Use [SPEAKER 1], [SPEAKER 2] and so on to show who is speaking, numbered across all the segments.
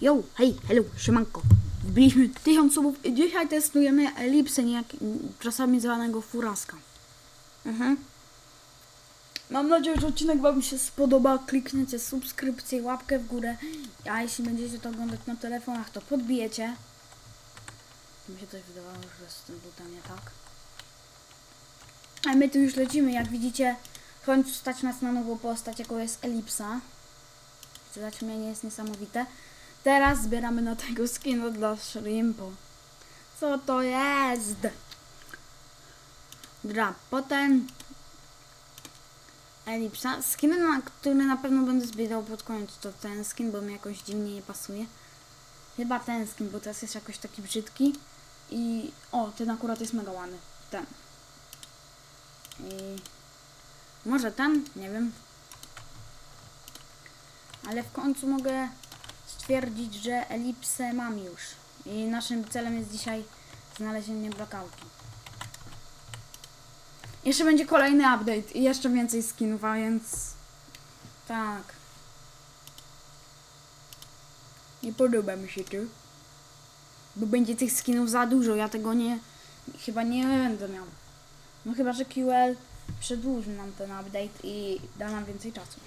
[SPEAKER 1] Yo, hej, hello, siemanko. Wbiliśmy 1000 subów i dzisiaj testujemy elipsę, niejak, czasami zwanego furaska. Mhm. Mam nadzieję, że odcinek Wam się spodoba. Klikniecie subskrypcję, łapkę w górę. A jeśli będziecie to oglądać na telefonach, to podbijecie. Mi się coś wydawało, że z tym butem nie tak. A my tu już lecimy. Jak widzicie, w końcu stać nas na nową postać, jaką jest elipsa. Zaćmienie jest niesamowite. Teraz zbieramy na tego skina dla Shrimpu. Co to jest? Dobra, potem Elipsa. Skin, na który na pewno będę zbierał pod koniec, to ten skin, bo mi jakoś dziwnie nie pasuje. Chyba ten skin, bo teraz jest jakoś taki brzydki. I o, ten akurat jest mega ładny. Ten. I może ten? Nie wiem. Ale w końcu mogę stwierdzić, że elipsę mam już. I naszym celem jest dzisiaj znalezienie blackoutu. Jeszcze będzie kolejny update i jeszcze więcej skinów, a więc tak. Nie podoba mi się to. Bo będzie tych skinów za dużo, ja tego nie, chyba nie będę miał. No chyba, że QL przedłuży nam ten update i da nam więcej czasu.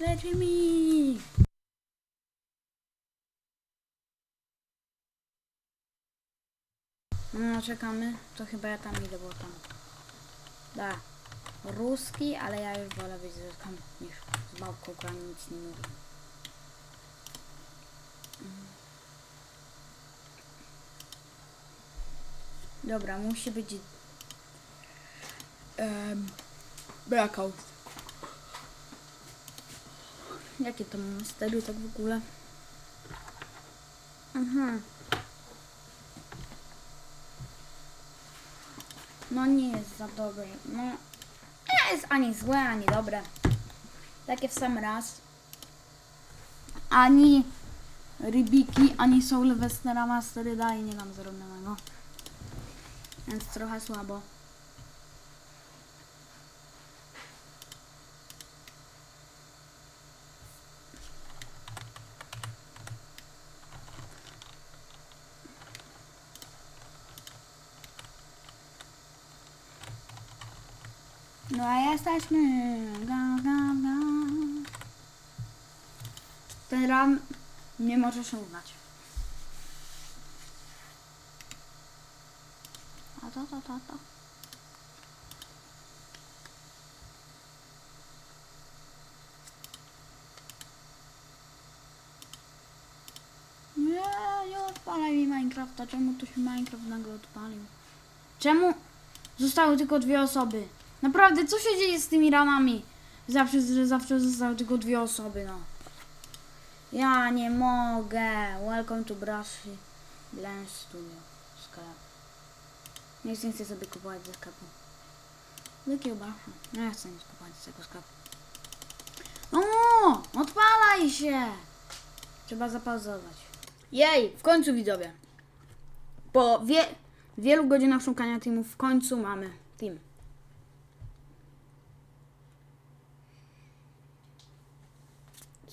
[SPEAKER 1] Lecimy! No, czekamy. To chyba ja tam idę, bo tam. Da. Ruski, ale ja już wolę być z tam niż z małpką, która nic nie mówi. Mm. Dobra, musi być um, blackout. Jakie to mamy tak w ogóle? Mhm. No nie jest za dobre. No nie jest ani złe, ani dobre. Takie w sam raz. Ani rybiki, ani Sylwestera Mastery daje nie mam zrobionego. Więc trochę słabo. No jesteśmy. Ga, ga, ga. Ten ram nie może się udać. A to, to, to, to. Nie, nie odpalaj mi Minecrafta. Czemu tu się Minecraft nagle odpalił? Czemu zostały tylko dwie osoby? Naprawdę, co się dzieje z tymi ranami? Zawsze, że zawsze zostały tylko dwie osoby, no. Ja nie mogę. Welcome to Brushy Blend Studio. Sklep. Nie chcę, nie sobie kupować ze sklepu. Jakiego brusha? No ja chcę nic kupować z tego sklepu. No, odpalaj się! Trzeba zapauzować. Jej, w końcu widzowie. Po wie, wielu godzinach szukania teamów w końcu mamy team.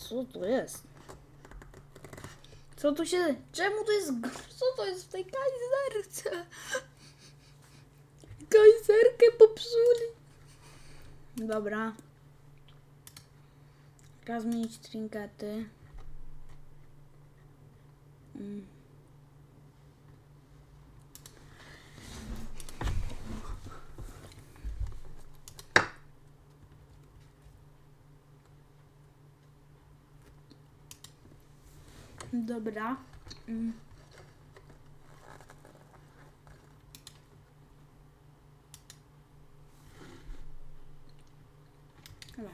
[SPEAKER 1] Co to jest? Co tu się... Czemu to jest... Co to jest w tej kajzerce? Kajzerkę popsuli. Dobra. Teraz zmienić trinkety. Mm. Dobra. Mm. Dobra.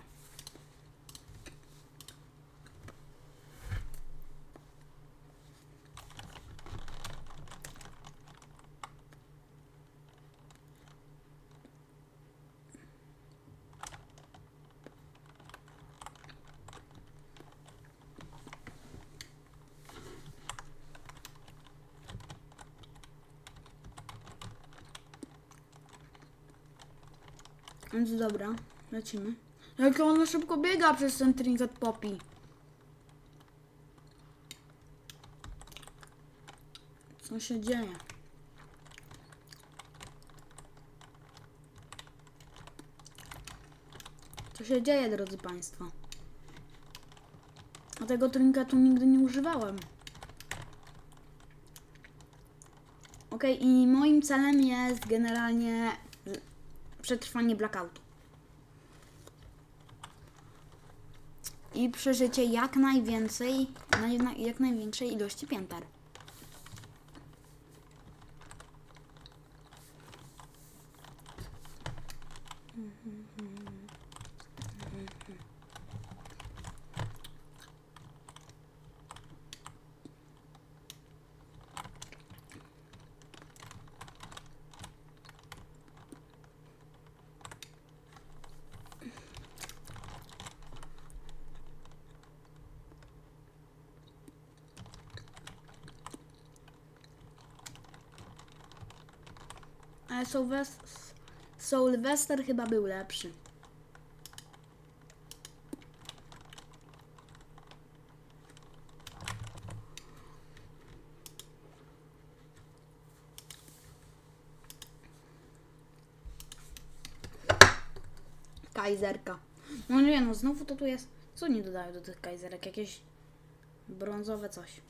[SPEAKER 1] Więc dobra, lecimy. Jak ona szybko biega przez ten trinket popi. Co się dzieje? Co się dzieje, drodzy Państwo? A tego trinketu nigdy nie używałem. Okej, i moim celem jest generalnie przetrwanie blackoutu. I przeżycie jak najwięcej, naj, na- jak największej ilości pięter. Ale Sylwester, chyba był lepszy. Kajzerka. No nie no, znowu to tu jest. Co nie dodają do tych kajzerek? Jakieś brązowe coś.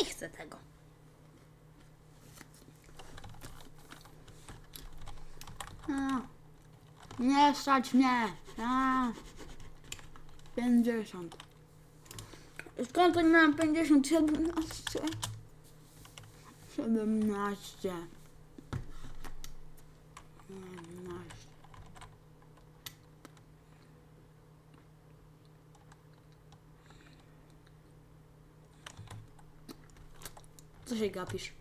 [SPEAKER 1] Nie chcę tego. A, nie stać mnie. A, 50. Skąd to miałam 50? 17. 17. 11. Co się gapisz?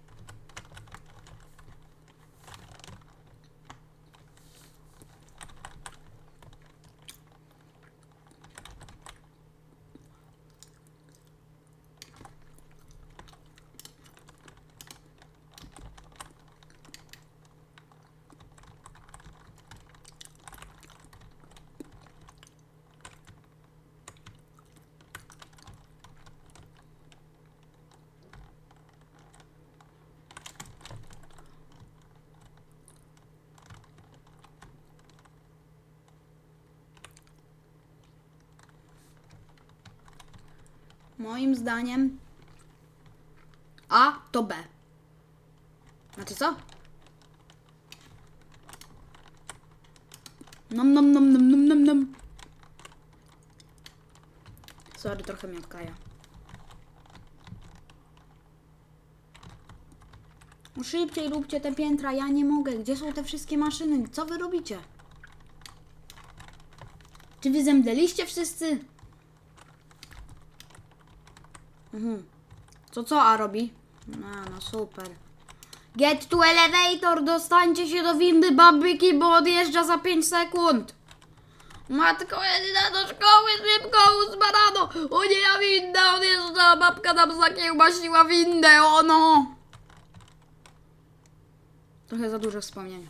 [SPEAKER 1] Moim zdaniem A to B. Znaczy co? Nom nom nom nom nom nom nom. Sorry, trochę mnie odkaja. Szybciej róbcie te piętra, ja nie mogę. Gdzie są te wszystkie maszyny? Co wy robicie? Czy wy zemdleliście wszyscy? Mhm. Co co A robi? No, no super. Get to elevator, dostańcie się do windy babyki, bo odjeżdża za 5 sekund. Matko jedyna do szkoły, szybko uzbarano. O nie, ja winda odjeżdża, babka nam zakiełbasiła windę, ono. Trochę za dużo wspomnień.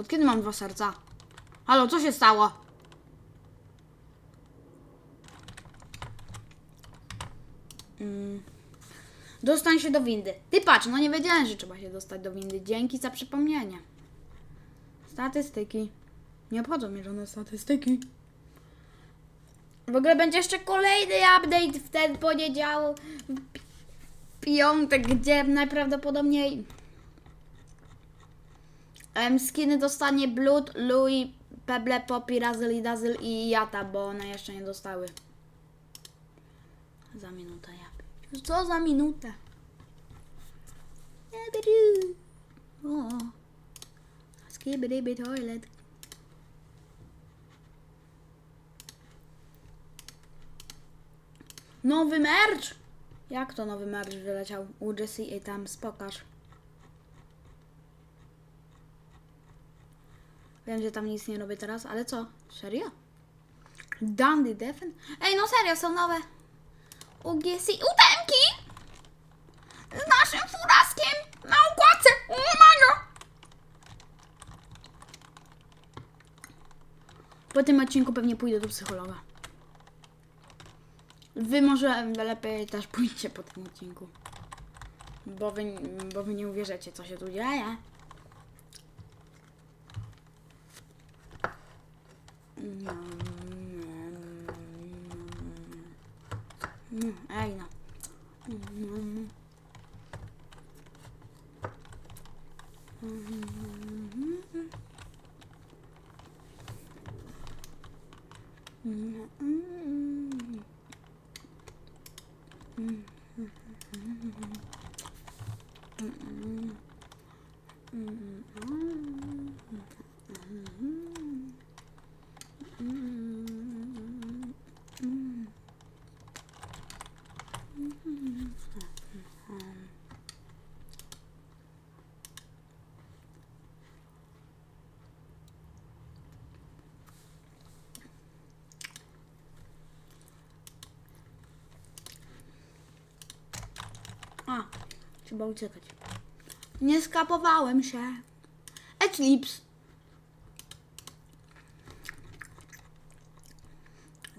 [SPEAKER 1] Od kiedy mam dwa serca? Halo, co się stało? Mm. Dostań się do windy. Ty patrz, no nie wiedziałem, że trzeba się dostać do windy. Dzięki za przypomnienie. Statystyki. Nie obchodzą mnie żadne statystyki. W ogóle będzie jeszcze kolejny update w ten poniedziałek, piątek, gdzie najprawdopodobniej em, skiny dostanie Blood, Louis, Pebble, Poppy, Razzle i Dazzle i Jata, bo one jeszcze nie dostały. Za minutę ja. Co za minutę? O. Skibidi toilet. Nowy merch! Jak to nowy merch wyleciał? U Jessie i tam spokaż. Wiem, że tam nic nie robię teraz, ale co? Serio? Dandy Defen? Ej, no serio, są nowe. UGC ósemki! Z naszym furaskiem na układce! O mega! Po tym odcinku pewnie pójdę do psychologa. Wy może lepiej też pójdźcie po tym odcinku. Bo wy, bo wy nie uwierzycie, co się tu dzieje. うんありなうんうんうんうんうんうんうんうんうんうんうんうんうんうん trzeba uciekać. Nie skapowałem się. Eclipse.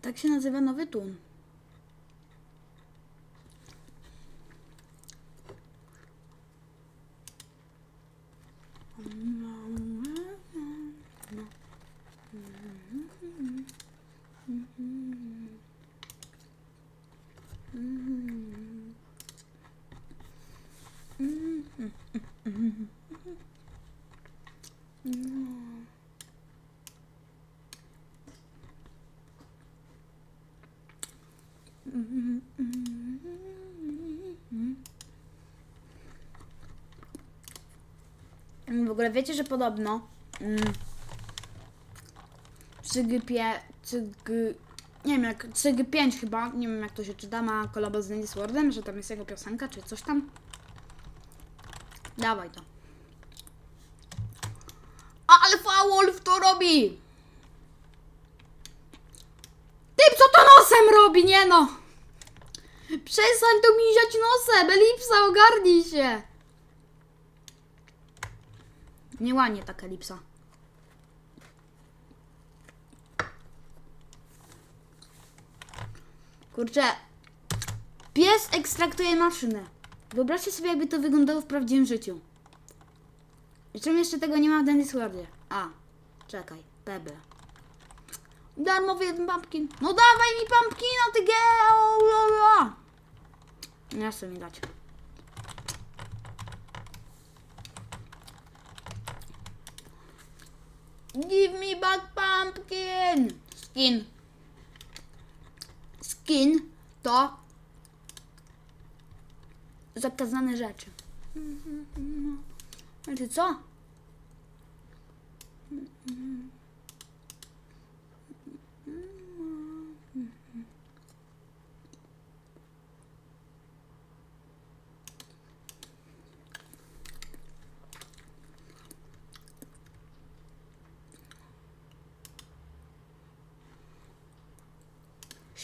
[SPEAKER 1] Tak się nazywa nowy tun. Ogóle wiecie, że podobno mm, Cygypie, cyg... Nie wiem jak, Cyg 5 chyba, nie wiem jak to się czyta, ma kolabo z Dennis Wardem, że tam jest jego piosenka, czy coś tam. Dawaj to. Alfa Wolf to robi! Typ, co to nosem robi? Nie no! Przestań tu miziać nosem! Elipsa, ogarnij się! Nie łanie taka elipsa. Kurczę. Pies ekstraktuje maszynę. Wyobraźcie sobie, jakby to wyglądało w prawdziwym życiu. I czemu jeszcze tego nie ma w Dennis Wordzie? A, czekaj, Pebble. Darmowy jeden pumpkin. No dawaj mi pumpkina, ty geo! Chcę mi dać. Give me back pumpkin! Skin. Skin to zakazane rzeczy. Znaczy co?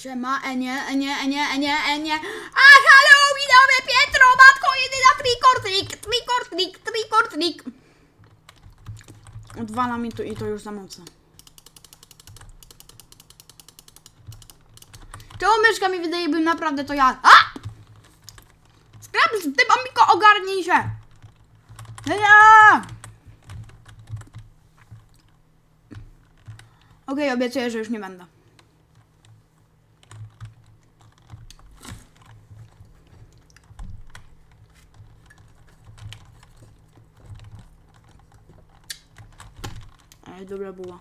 [SPEAKER 1] Siema, Enie, Enie, Enie, Enie, Enie. A halo, widzowie, Pietro, matko jedyna, trick or treat, trick or treat, trick or treat. Odwala mi to i to już za mocno. Czemu myszka mi wydaje, bym naprawdę to ja... A! Skrabs, ty mamiko, ogarnij się! Ja! Okej, obiecuję, że już nie będę. Ej, dobra była.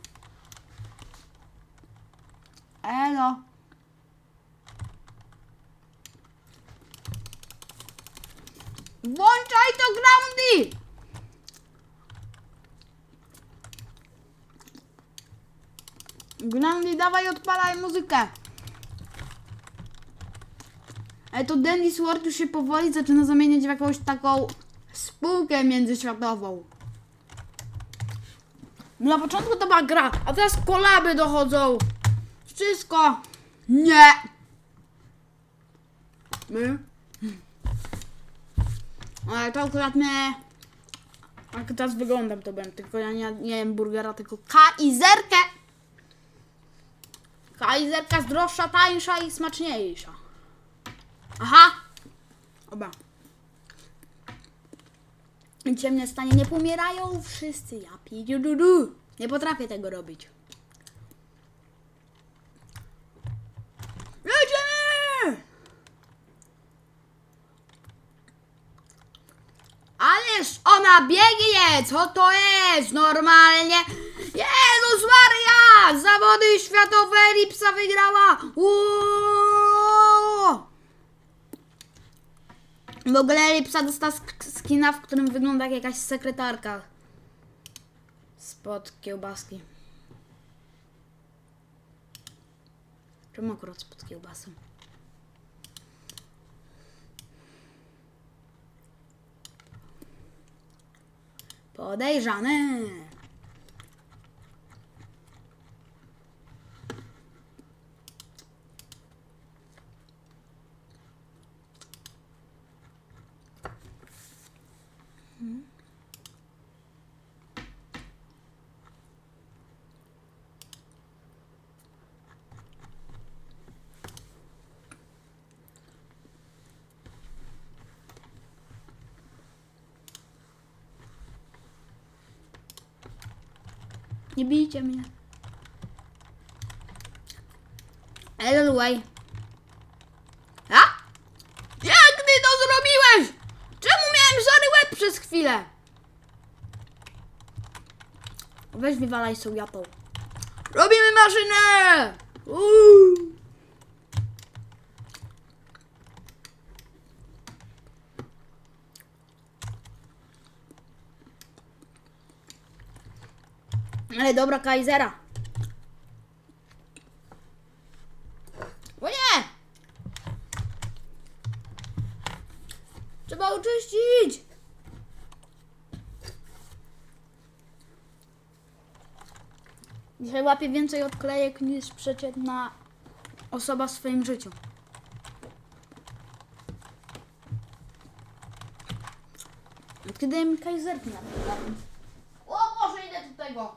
[SPEAKER 1] Elo. Włączaj to groundy! Groundy, dawaj odpalaj muzykę. Ej, to Dennis Ward już się powoli zaczyna zamieniać w jakąś taką spółkę międzyświatową. Na początku to była gra, a teraz kolaby dochodzą. Wszystko. Nie. My? Ale to akurat mnie... Jak teraz wyglądam to będę, tylko ja nie, nie jem burgera, tylko kaiserkę. Kaiserka zdrowsza, tańsza i smaczniejsza. Aha! Oba. Ciemne stanie nie pomierają wszyscy. Ja pidziu du, du. Nie potrafię tego robić. Jedziemy! Ależ ona biegnie! Co to jest? Normalnie? Jezus Maria! Zawody światowe Lipsa wygrała! Uuuu! W ogóle Lipsa dostała sk- skina, w którym wygląda jak jakaś sekretarka. Spod kiełbaski. Czemu akurat spod kiełbasy? Podejrzane. Nie bijcie mnie. Elway. A? Jak ty to zrobiłeś? Czemu miałem żary łeb przez chwilę? Weź wywalaj sobie japą. Robimy maszynę! Uuu. Ale dobra Kaisera. O nie! Trzeba oczyścić! Dzisiaj łapię więcej odklejek niż przeciętna osoba w swoim życiu. Kiedy mi kajzerki na O Boże, idę do tego!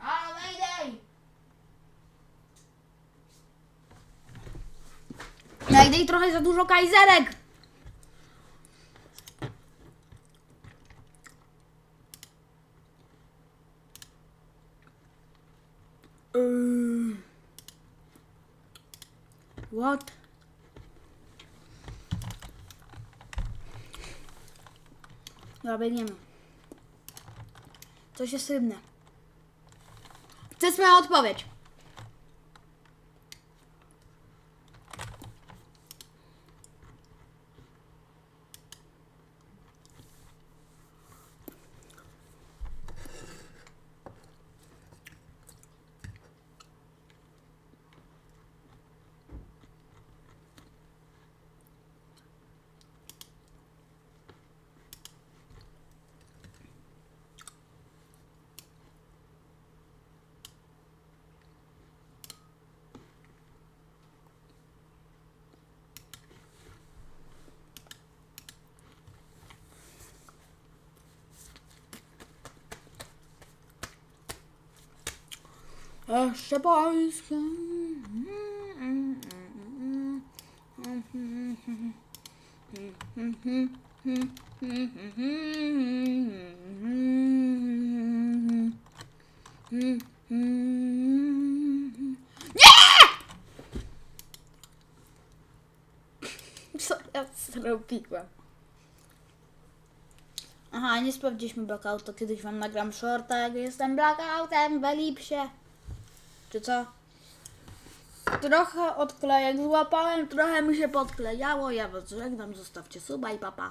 [SPEAKER 1] A, Mayday! Mayday trochę za dużo kajzerek! Yy. What? Dobra, biegniemy. Coś jest rybne. To jest moja odpowiedź. Jeszcze Polska. Co ja zrobiłam? Aha, nie sprawdziliśmy blackoutu. Kiedyś wam nagram shorta, jak jestem blackoutem w Elipsie. Czy co? Trochę odklejek złapałem, trochę mi się podklejało. Ja was żegnam, zostawcie suba i papa.